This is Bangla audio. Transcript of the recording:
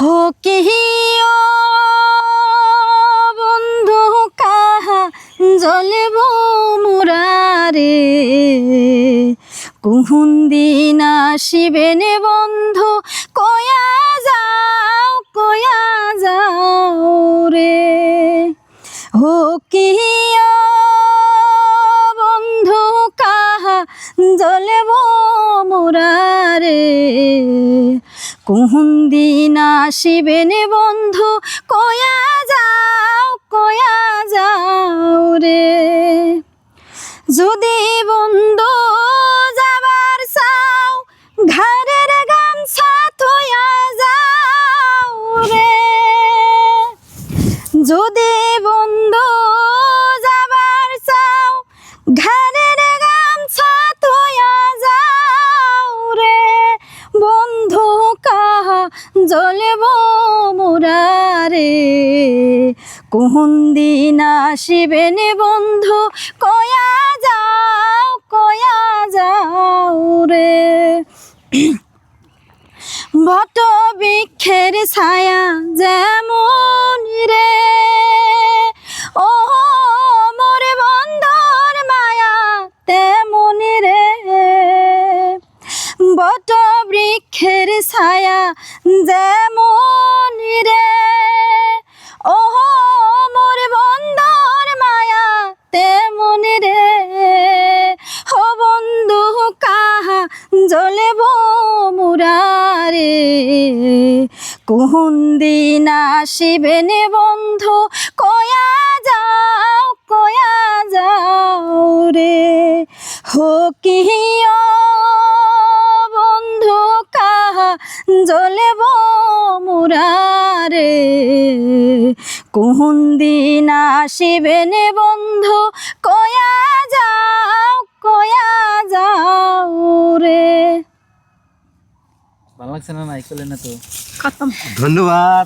हो कि বন্ধু কাহা জ্বলব মুরারে? কুহুন দিন আসিবেন বন্ধু, কয়া যাও কয়া যাও রে? হো কি বন্ধু কাহা জ্বলব মুরারে? কুহুন দিন আসিবেন বন্ধু, কয়া যাও কয়া যাও রে। যদি বন্ধু যাবার চাও, ঘরের গামছা থইয়া যাও রে। যদি জ্বলব মুরারে। কোন দিন আসিবেন বন্ধু, কয়া যাও কয়া যাও রে। ভট বৃক্ষের ছায়া যেমন রে। ছায়া যেমন রে ও মোর বন্ধর মায়া তেমন রে ও বন্ধু, কাহা জ্বলেব মুরারে। কোন দিন আসিবেন বন্ধু, কয়া যাও কয়া যাও রে। হো কি জ্বলেব মুরারে। কোন দিন আসিবে নে বন্ধু কয়া যাও কয়া যাও রে। ভালো লাগছে না না তো। খতম ধন্যবাদ।